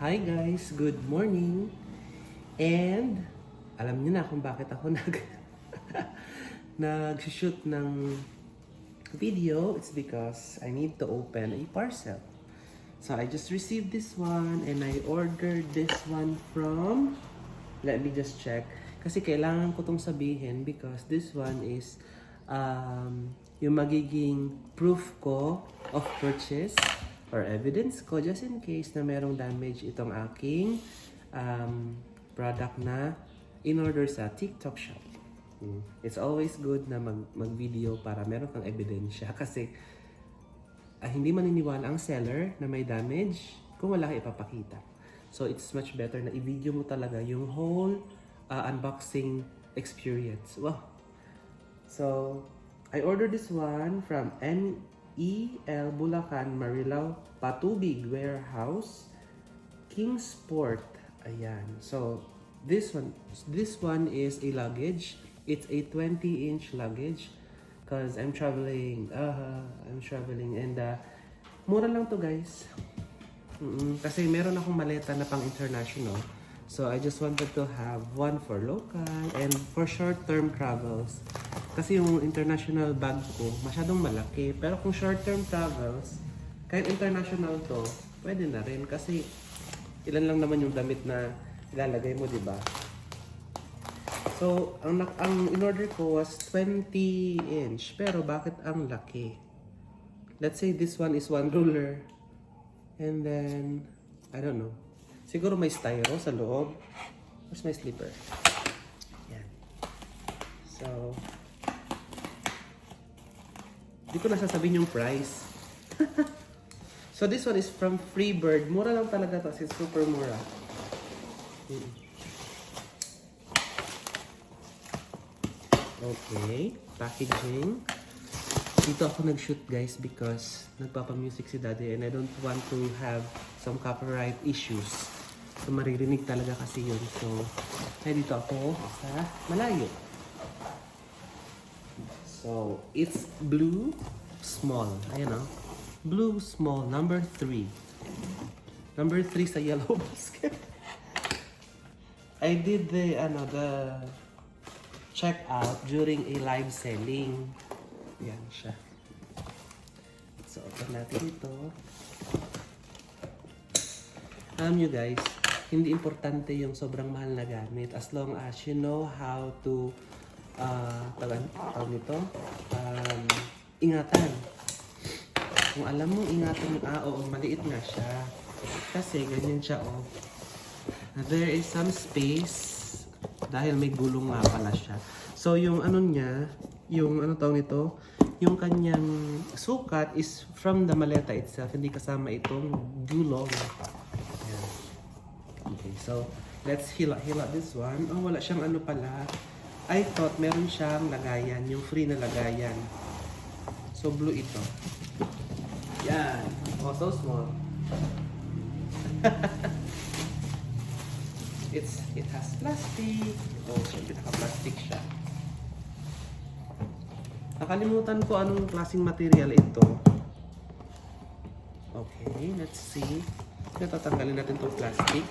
Hi guys, good morning. And alam niyo na kung bakit ako nag nag-shoot ng video. It's because I need to open a parcel. So I just received this one and I ordered this one from let me just check kasi kailangan ko tong sabihin because this one is um, yung magiging proof ko of purchase or evidence ko just in case na merong damage itong aking um, product na in order sa TikTok shop. Mm. It's always good na mag, mag-video para meron kang ebidensya kasi ah, hindi maniniwala ang seller na may damage kung wala kang ipapakita. So it's much better na i-video mo talaga yung whole ah, unboxing experience. Wow! So, I ordered this one from NEL Bulacan Marilao Patubig Warehouse Kingsport. Ayan. So, this one this one is a luggage. It's a 20 inch luggage because I'm traveling. Uh, I'm traveling and uh, mura lang to guys. Mm-mm. Kasi meron akong maleta na pang international. So I just wanted to have one for local and for short-term travels. Kasi yung international bag ko, masyadong malaki. Pero kung short-term travels, kahit international to, pwede na rin. Kasi ilan lang naman yung damit na ilalagay mo, di ba? So, ang, ang in-order ko was 20 inch. Pero bakit ang laki? Let's say this one is one ruler. And then, I don't know. Siguro may styro sa loob. Where's my slipper? Yan. So, di ko na sasabihin yung price. so, this one is from Freebird. Mura lang talaga to. Kasi super mura. Okay. Packaging. Dito ako nag-shoot guys because nagpapa-music si daddy and I don't want to have some copyright issues. So maririnig talaga kasi yun. So, ay dito ako sa malayo. So, it's blue small. Ayan o. Blue small, number 3. Number 3 sa yellow basket. I did the, ano, the check out during a live selling. Yan siya. So, open natin ito. Alam nyo guys, hindi importante yung sobrang mahal na gamit as long as you know how to uh, tawag, nito, um, ingatan. Kung alam mo ingatan yung, ah, oo, maliit nga siya. Kasi ganyan siya, oh. There is some space dahil may gulong nga pala siya. So, yung ano niya, yung ano tawag nito, yung kanyang sukat is from the maleta itself, hindi kasama itong gulong. So let's hila-hila this one. Oh, wala siyang ano pala. I thought meron siyang lagayan, yung free na lagayan. So blue ito. Yan. Oh, so small. It's it has plastic. Oh, syempre naka-plastic siya. Nakalimutan ko anong klaseng material ito. Okay, let's see. Natatanggalin natin itong plastic.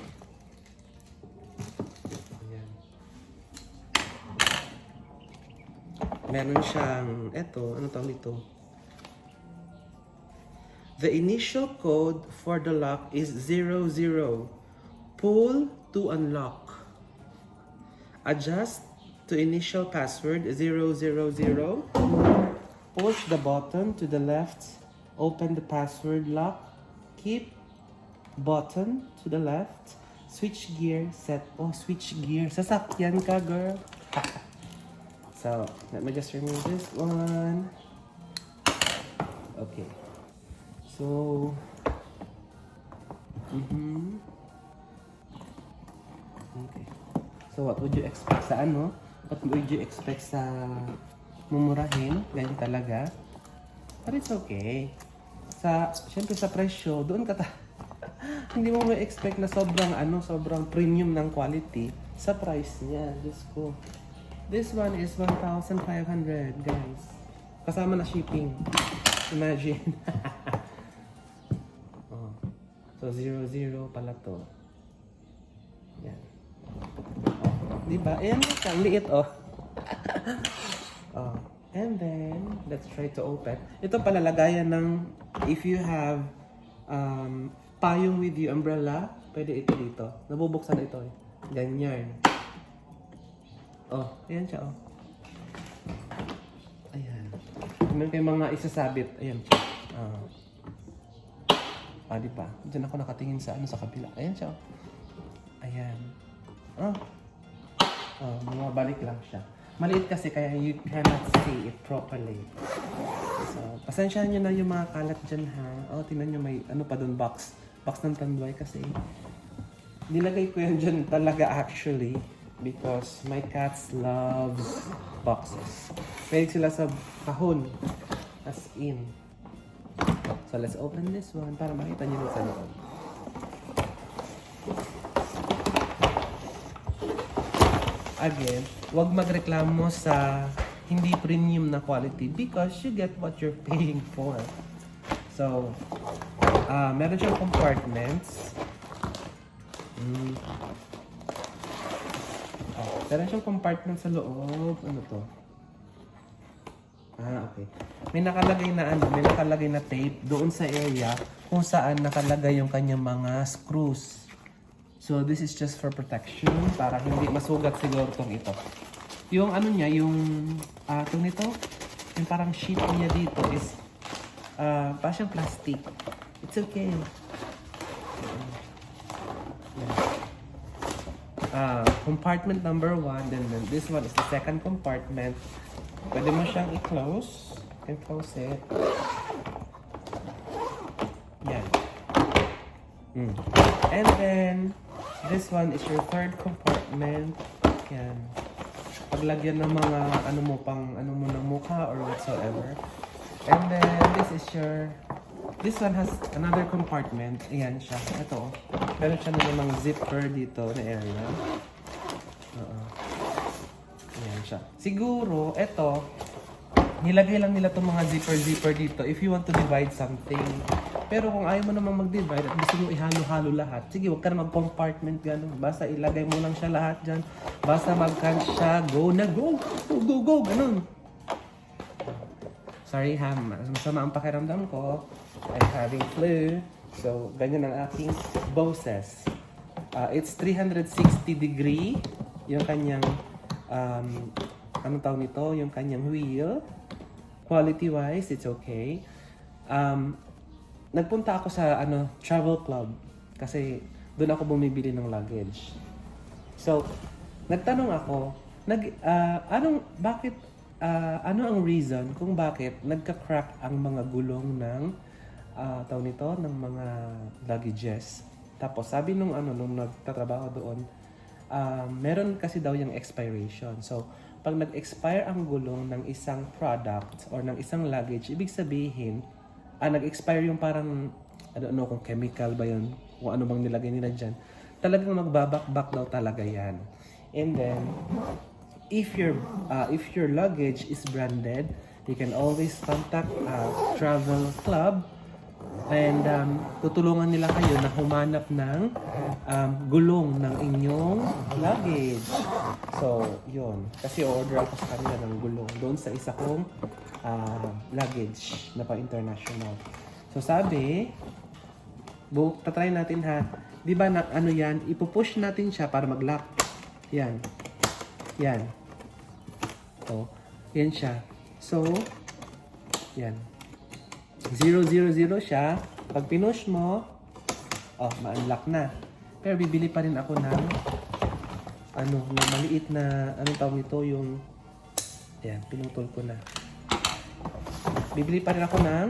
Meron siyang, eto, ano tawag ito? The initial code for the lock is 00. Pull to unlock. Adjust to initial password 000. Push the button to the left. Open the password lock. Keep button to the left. Switch gear. Set. Oh, switch gear. Sasakyan ka, girl. so, let me just remove this one. Okay. So, mm-hmm. Okay. So, what would you expect sa ano? What would you expect sa mumurahin? Ganyan talaga. But it's okay. Sa, syempre sa presyo, doon ka ta... Hindi mo may expect na sobrang ano, sobrang premium ng quality sa price niya. Diyos ko. This one is 1,500, guys. Kasama na shipping. Imagine. oh. So, 0, 0 pala to. Yan. Diba? Ayan lang liit, oh. oh. And then, let's try to open. Ito pala lagayan ng, if you have um, payong with you, umbrella, pwede ito dito. Nabubuksan ito eh. Ganyan. Oh, ayan siya, oh. Ayan. Meron kayong mga isasabit. Ayan siya. Ah. Ah, di ba? Diyan ako nakatingin sa ano sa kabila. Ayan siya. oh. Ayan. Ah. Oh, bumabalik lang siya. Maliit kasi kaya you cannot see it properly. So, pasensya nyo na yung mga kalat dyan ha. Oh, tingnan nyo may ano pa doon box. Box ng tanduay kasi. Nilagay ko yan dyan talaga actually because my cats loves boxes. Mahilig sila sa kahon. As in. So let's open this one para makita niyo sa loob. Again, wag magreklamo sa hindi premium na quality because you get what you're paying for. So, ah meron siyang compartments. Mm. Meron siyang compartment sa loob. Ano to? Ah, okay. May nakalagay na ano, may nakalagay na tape doon sa area kung saan nakalagay yung kanyang mga screws. So this is just for protection para hindi masugat siguro tong ito. Yung ano niya, yung ah tong nito, yung parang sheet niya dito is ah pa siyang plastic. It's okay. Ah, compartment number one, then, then this one is the second compartment. Pwede mo siyang i-close. You can close it. Yan. Mm. And then, this one is your third compartment. Yan. Paglagyan ng mga ano mo pang ano mo ng mukha or whatsoever. And then, this is your This one has another compartment. Ayan siya. Ito. Meron siya naman ng zipper dito na area. Oo. Ayan siya. Siguro, ito, nilagay lang nila itong mga zipper-zipper dito if you want to divide something. Pero kung ayaw mo namang mag-divide at gusto mo ihalo-halo lahat, sige, huwag ka na mag-compartment gano'n. Basta ilagay mo lang siya lahat dyan. Basta mag-can siya, go na go! Go, go, go! Ganun. Sorry ha, masama ang pakiramdam ko. I'm having flu. So, ganyan ang aking boses. Uh, it's 360 degree yung kanyang um, anong tawag nito? Yung kanyang wheel. Quality wise, it's okay. Um, nagpunta ako sa ano travel club kasi doon ako bumibili ng luggage. So, nagtanong ako, nag ah, anong bakit ah, ano ang reason kung bakit nagka-crack ang mga gulong ng ah tawag nito ng mga luggages. Tapos sabi nung ano nung nagtatrabaho doon, ah, meron kasi daw yung expiration. So, pag nag-expire ang gulong ng isang product or ng isang luggage, ibig sabihin, ah, nag-expire yung parang, don't know kung chemical ba yun, kung ano bang nilagay nila dyan, talagang magbabakbak daw talaga yan. And then, if your uh, if your luggage is branded, you can always contact a travel club and um, tutulungan nila kayo na humanap ng um, gulong ng inyong luggage. So, yun. Kasi order ako sa kanila ng gulong doon sa isa kong uh, luggage na pa-international. So, sabi, bu tatry natin ha. Di ba na ano yan? Ipupush natin siya para mag-lock. Yan. Yan. Oh, yan siya. So, yan. 000 siya. Pag pinush mo, oh, ma-unlock na. Pero bibili pa rin ako ng ano, na maliit na, anong tawag nito, yung, yan, pinutol ko na. Bibili pa rin ako ng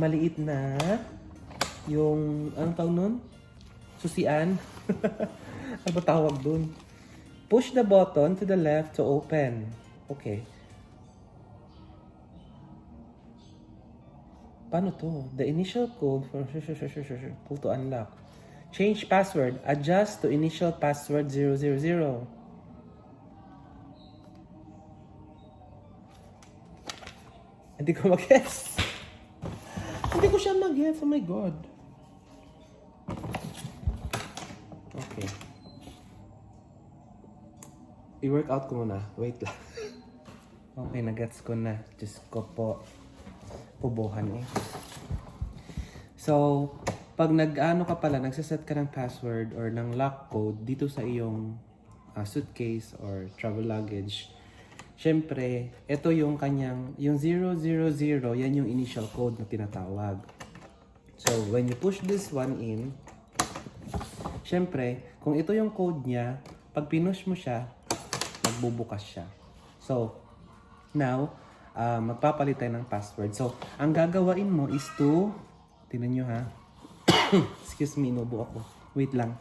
maliit na, yung, anong tawag nun? Susian. ano ba tawag dun? Push the button to the left to open. Okay. Paano to? The initial code for pull to unlock. Change password. Adjust to initial password 000. Hindi ko mag-guess. Hindi ko siya mag-guess. Oh my God. Okay. i-workout ko muna. Wait lang. okay, nagets ko na. Diyos ko po. Pubuhan eh. So, pag nag-ano ka pala, nagsaset ka ng password or ng lock code dito sa iyong ah, suitcase or travel luggage, syempre, ito yung kanyang, yung 000, yan yung initial code na tinatawag. So, when you push this one in, syempre, kung ito yung code niya, pag pinush mo siya, magbubukas siya. So, now, ah, magpapalit tayo ng password. So, ang gagawain mo is to, tingnan nyo ha, excuse me, inubo ako. Wait lang.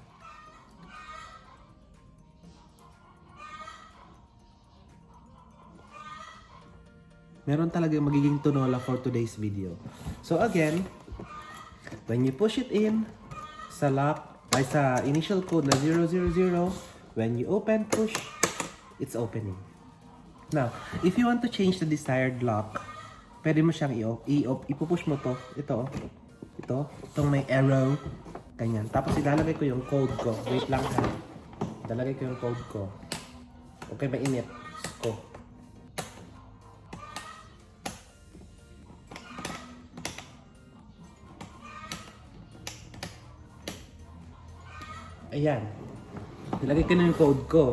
Meron talaga magiging tunola for today's video. So again, when you push it in sa lock, ay sa initial code na 000, when you open push, it's opening. Now, if you want to change the desired lock, pwede mo siyang i-op, i-op, ipupush mo to, ito, ito, itong may arrow, ganyan. Tapos ilalagay ko yung code ko. Wait lang ha. Ilalagay ko yung code ko. Okay, mainit. Ko. Ayan. Nilagay ko na yung code ko.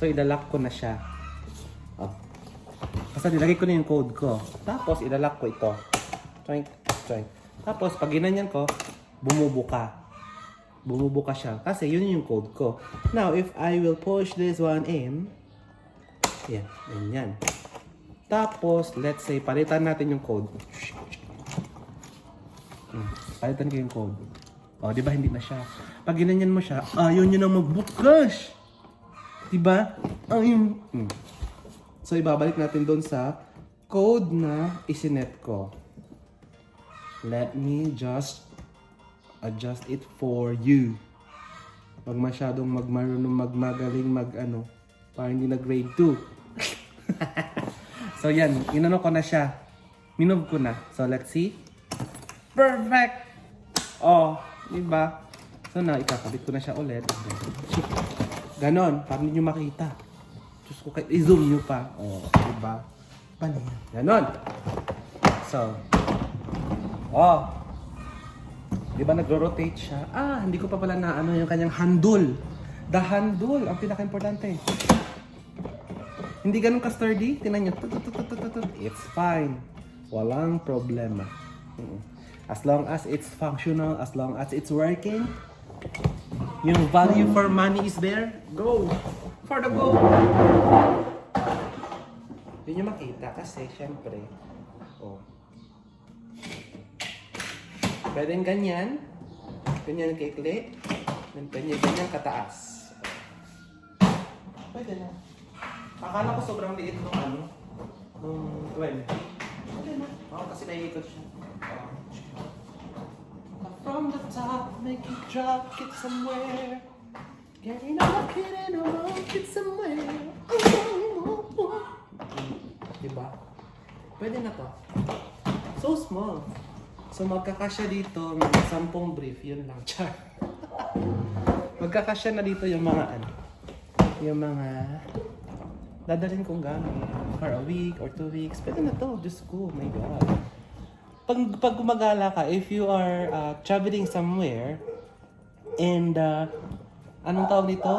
So, idalock ko na siya. Oh. Basta nilagay ko na yung code ko. Tapos, idalock ko ito. Choink, choink. Tapos, pag ginanyan ko, bumubuka. Bumubuka siya. Kasi, yun yung code ko. Now, if I will push this one in, yan, ganyan. Tapos, let's say, palitan natin yung code. Hmm, Palitan ko yung code. O, di ba hindi na siya? Pag ginanyan mo siya, ayaw niya nang magbukas. Di ba? Ayun. Hmm. So, ibabalik natin doon sa code na isinet ko. Let me just adjust it for you. Pag masyadong magmarunong magmagaling mag ano, para hindi na grade 2. so yan, inano ko na siya. Minove ko na. So let's see. Perfect! Oh, di ba? So na, ikakabit ko na siya ulit. Ganon, para ninyo makita. Diyos ko, kahit i-zoom nyo pa. Oh, di ba? Paano yan? Ganon. So, oh. Di ba nagro-rotate siya? Ah, hindi ko pa pala na ano yung kanyang handle. The handle, ang pinaka-importante. Hindi ganun ka-sturdy. Tinan nyo. It's fine. Walang problema. As long as it's functional, as long as it's working, yung value for money is there, go! For the go! Yun yung makita kasi, syempre, oh. Pwedeng ganyan, ganyan kaikli, then ganyan, ganyan kataas. Pwede na. Akala ko sobrang liit nung ano, nung 20. Pwede na. Oo, kasi naiikot siya. From the top, make it drop, get somewhere. Getting up, getting up, get somewhere. Diba? Pwede na to. So small. So magkakasya dito, mga sampung brief, yun lang. Char. magkakasya na dito yung mga ano, yung mga dadalhin kong gamit for a week or two weeks. Pwede na to. Diyos ko, my God. Pag, pag gumagala ka, if you are uh, traveling somewhere, and uh, anong tawag nito?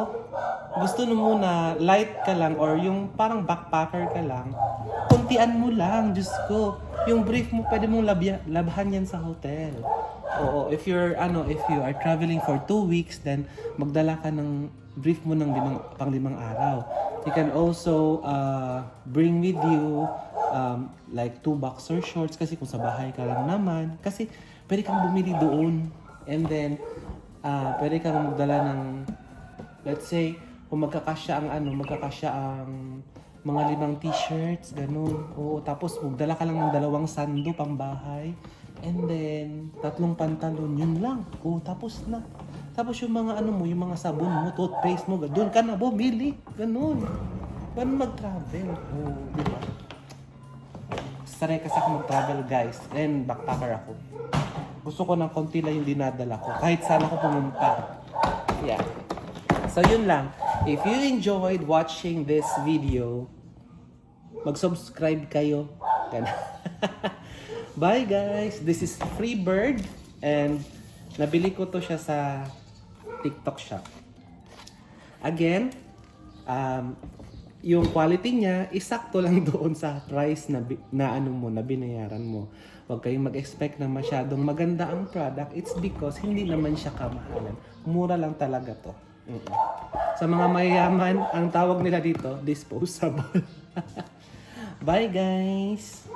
Gusto mo muna light ka lang or yung parang backpacker ka lang, kuntian mo lang, Diyos ko. Yung brief mo, pwede mong labya, labhan yan sa hotel. Oo, if you're, ano, if you are traveling for two weeks, then magdala ka ng brief mo ng limang, pang limang araw. You can also uh, bring with you um, like two boxer shorts kasi kung sa bahay ka lang naman. Kasi pwede kang bumili doon. And then, uh, pwede kang magdala ng, let's say, kung magkakasya ang ano, magkakasya ang mga limang t-shirts, ganun. Oo, tapos magdala ka lang ng dalawang sando pang bahay. And then, tatlong pantalon, yun lang. Oo, tapos na. Tapos yung mga ano mo, yung mga sabon mo, toothpaste mo, doon ka na bumili. Ganun. Ganun mag-travel. Oo, di ba? Sanay kasi ako mag-travel, guys. And backpacker ako. Gusto ko ng konti lang yung dinadala ko. Kahit saan ako pumunta. Yeah. So, yun lang. If you enjoyed watching this video, mag-subscribe kayo. Bye guys! This is Freebird and nabili ko to siya sa TikTok shop. Again, um, yung quality niya, isakto lang doon sa price na, na ano mo, na binayaran mo. Huwag kayong mag-expect na masyadong maganda ang product. It's because hindi naman siya kamahalan. Mura lang talaga to. Mm-mm. Sa mga mayayaman, ang tawag nila dito, disposable. Bye guys!